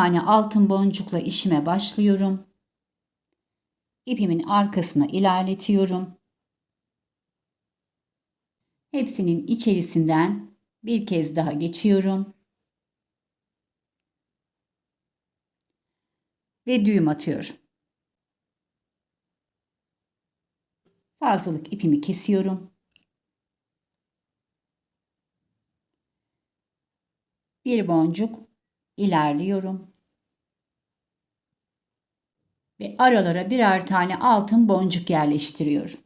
4 tane altın boncukla işime başlıyorum. İpimin arkasına ilerletiyorum. Hepsinin içerisinden bir kez daha geçiyorum. Ve düğüm atıyorum. Fazlalık ipimi kesiyorum. Bir boncuk ilerliyorum. Ve aralara birer tane altın boncuk yerleştiriyorum.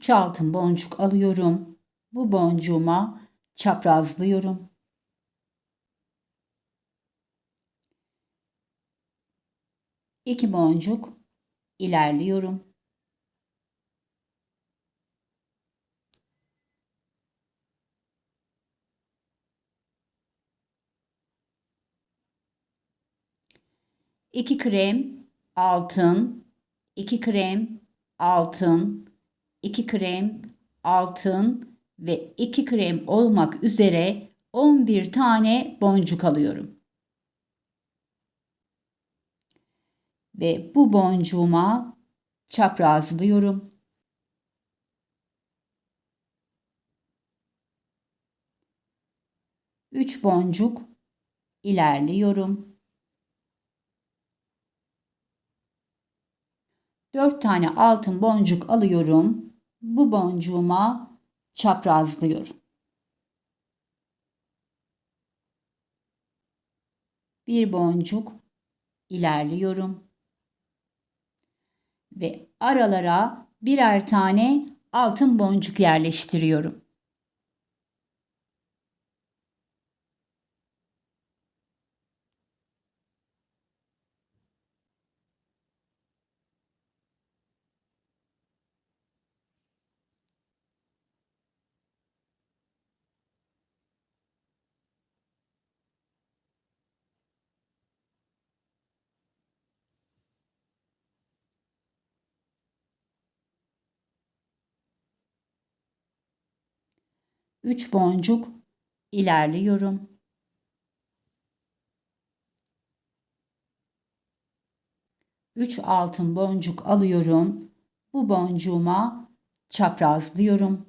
Üç altın boncuk alıyorum. Bu boncuğuma çaprazlıyorum. İki boncuk ilerliyorum. İki krem altın, iki krem altın, 2 krem, altın ve 2 krem olmak üzere 11 tane boncuk alıyorum. Ve bu boncuğuma çaprazlıyorum. Üç boncuk ilerliyorum. Dört tane altın boncuk alıyorum bu boncuğuma çaprazlıyorum. Bir boncuk ilerliyorum. Ve aralara birer tane altın boncuk yerleştiriyorum. Üç boncuk ilerliyorum. Üç altın boncuk alıyorum. Bu boncuğuma çaprazlıyorum.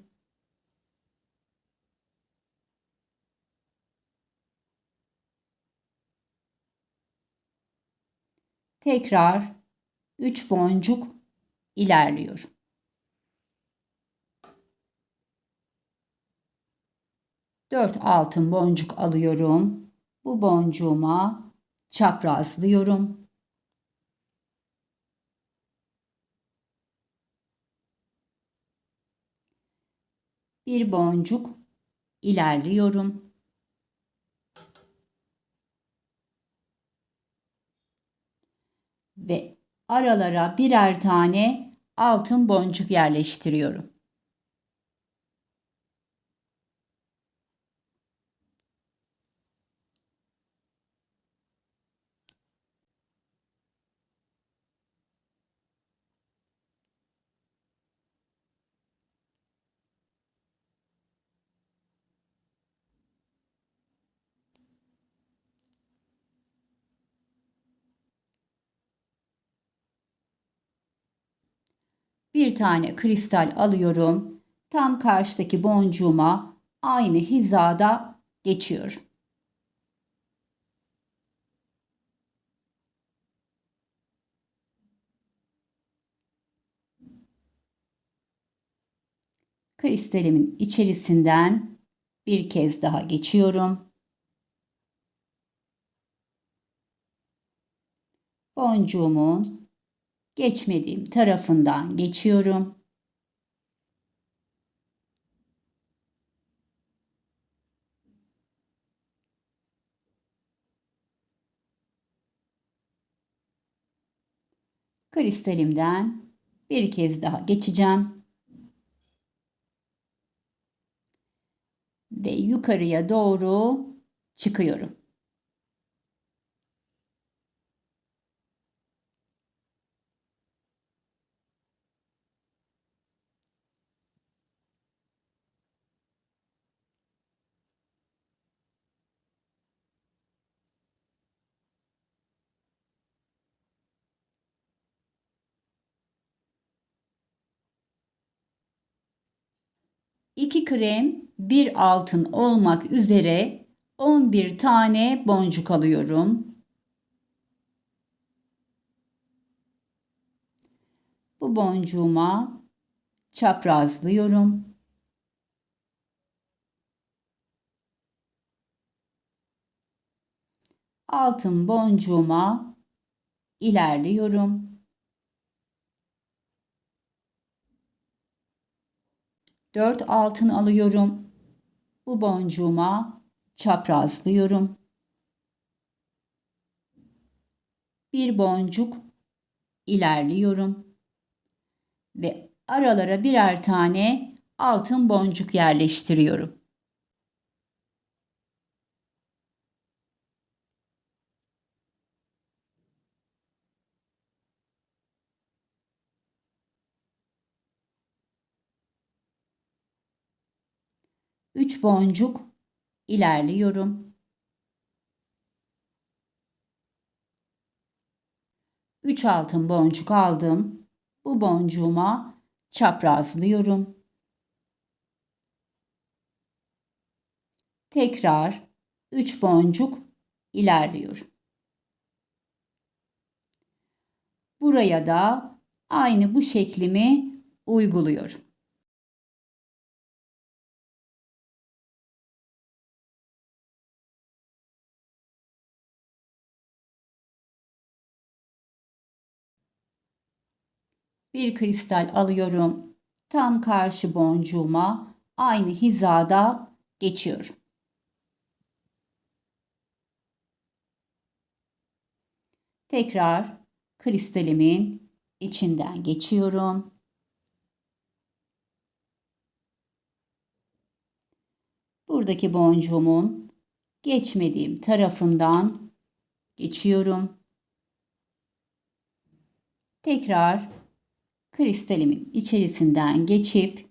Tekrar üç boncuk ilerliyorum. 4 altın boncuk alıyorum. Bu boncuğuma çaprazlıyorum. Bir boncuk ilerliyorum. Ve aralara birer tane altın boncuk yerleştiriyorum. Bir tane kristal alıyorum. Tam karşıdaki boncuğuma aynı hizada geçiyorum. Kristalimin içerisinden bir kez daha geçiyorum. Boncuğumun geçmediğim tarafından geçiyorum. Kristalimden bir kez daha geçeceğim. Ve yukarıya doğru çıkıyorum. İki krem, bir altın olmak üzere 11 tane boncuk alıyorum. Bu boncuğuma çaprazlıyorum. Altın boncuğuma ilerliyorum. 4 altın alıyorum. Bu boncuğuma çaprazlıyorum. Bir boncuk ilerliyorum. Ve aralara birer tane altın boncuk yerleştiriyorum. Üç boncuk ilerliyorum. Üç altın boncuk aldım. Bu boncuğuma çaprazlıyorum. Tekrar 3 boncuk ilerliyorum. Buraya da aynı bu şeklimi uyguluyorum. Bir kristal alıyorum. Tam karşı boncuğuma aynı hizada geçiyorum. Tekrar kristalimin içinden geçiyorum. Buradaki boncuğumun geçmediğim tarafından geçiyorum. Tekrar kristalimin içerisinden geçip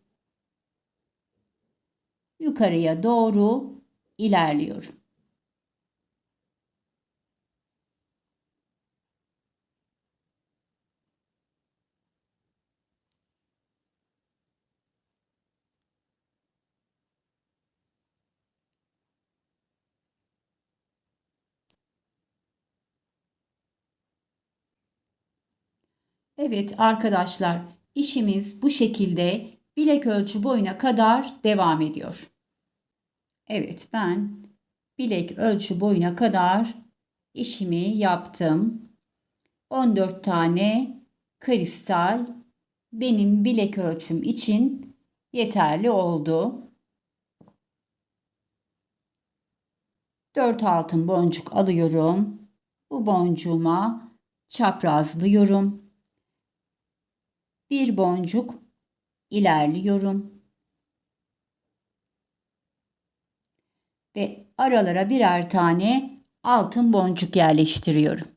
yukarıya doğru ilerliyorum. Evet arkadaşlar, işimiz bu şekilde bilek ölçü boyuna kadar devam ediyor. Evet ben bilek ölçü boyuna kadar işimi yaptım. 14 tane kristal benim bilek ölçüm için yeterli oldu. 4 altın boncuk alıyorum. Bu boncuğuma çaprazlıyorum bir boncuk ilerliyorum. Ve aralara birer tane altın boncuk yerleştiriyorum.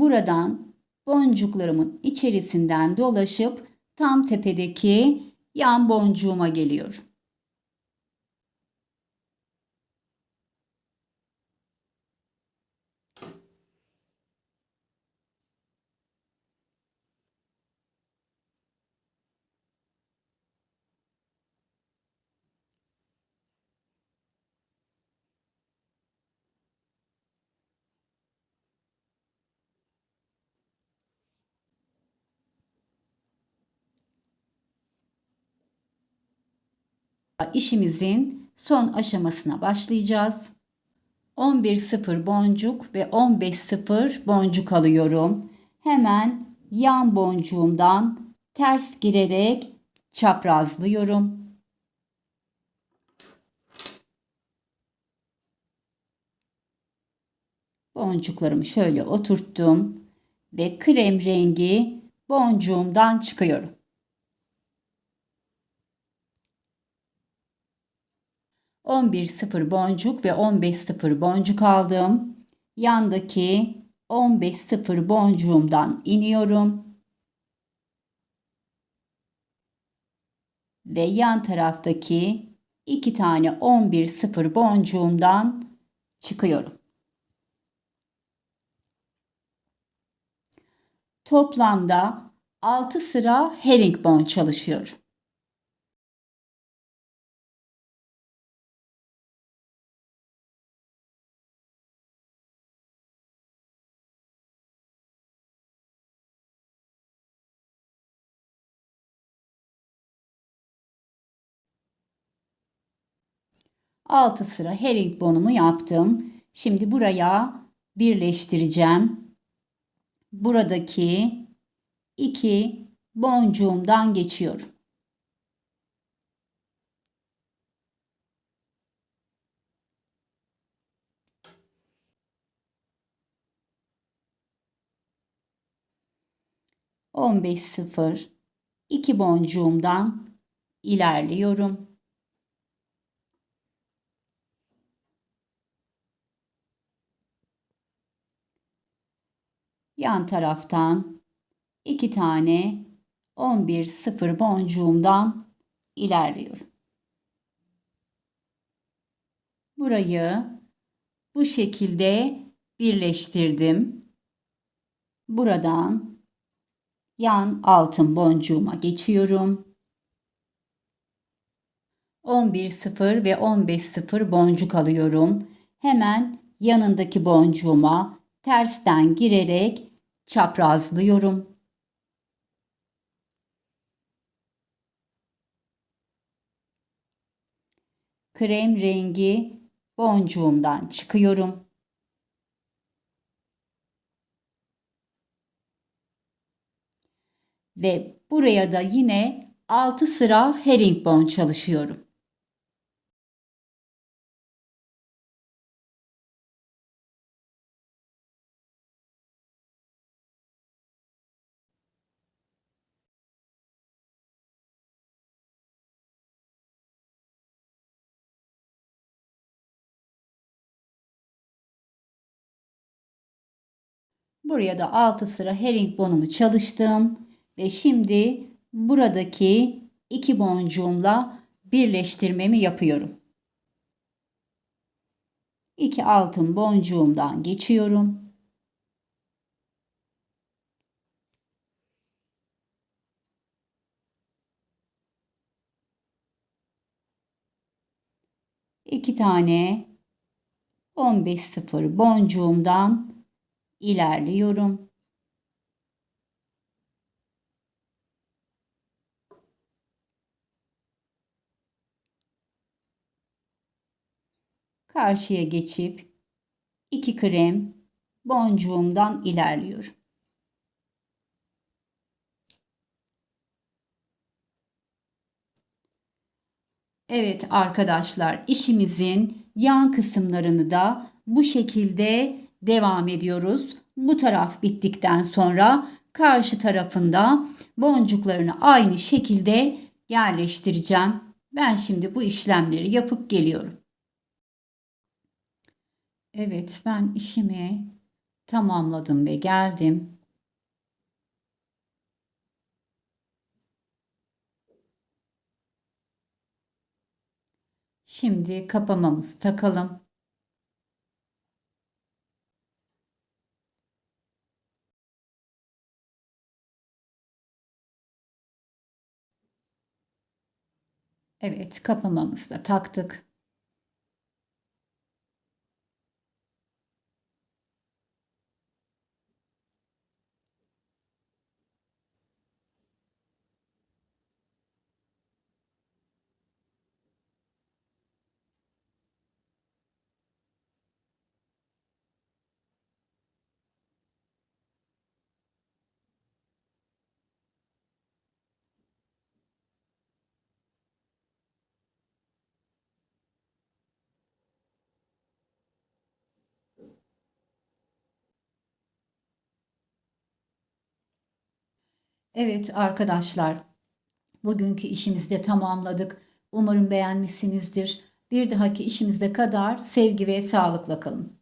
Buradan boncuklarımın içerisinden dolaşıp tam tepedeki yan boncuğuma geliyorum. İşimizin son aşamasına başlayacağız. 11 sıfır boncuk ve 15 sıfır boncuk alıyorum. Hemen yan boncuğumdan ters girerek çaprazlıyorum. Boncuklarımı şöyle oturttum ve krem rengi boncuğumdan çıkıyorum. On bir sıfır boncuk ve on beş sıfır boncuk aldım. Yandaki on beş sıfır boncuğumdan iniyorum. Ve yan taraftaki iki tane on bir sıfır boncuğumdan çıkıyorum. Toplamda 6 sıra herringbone çalışıyorum. Altı sıra herringbone'umu yaptım. Şimdi buraya birleştireceğim. Buradaki iki boncuğumdan geçiyorum. On beş sıfır iki boncuğumdan ilerliyorum. Yan taraftan iki tane 11 sıfır boncuğumdan ilerliyorum. Burayı bu şekilde birleştirdim. Buradan yan altın boncuğuma geçiyorum. 11 sıfır ve 15 sıfır boncuk alıyorum. Hemen yanındaki boncuğuma tersten girerek çaprazlıyorum. krem rengi boncuğumdan çıkıyorum. Ve buraya da yine 6 sıra herringbone çalışıyorum. Buraya da 6 sıra herringbone'umu çalıştım. Ve şimdi buradaki iki boncuğumla birleştirmemi yapıyorum. İki altın boncuğumdan geçiyorum. İki tane 15 sıfır boncuğumdan ilerliyorum. Karşıya geçip iki krem boncuğumdan ilerliyorum. Evet arkadaşlar işimizin yan kısımlarını da bu şekilde devam ediyoruz. Bu taraf bittikten sonra karşı tarafında boncuklarını aynı şekilde yerleştireceğim. Ben şimdi bu işlemleri yapıp geliyorum. Evet ben işimi tamamladım ve geldim. Şimdi kapamamızı takalım. Evet kapamamızı da taktık. Evet arkadaşlar, bugünkü işimizi de tamamladık. Umarım beğenmişsinizdir. Bir dahaki işimize kadar sevgi ve sağlıkla kalın.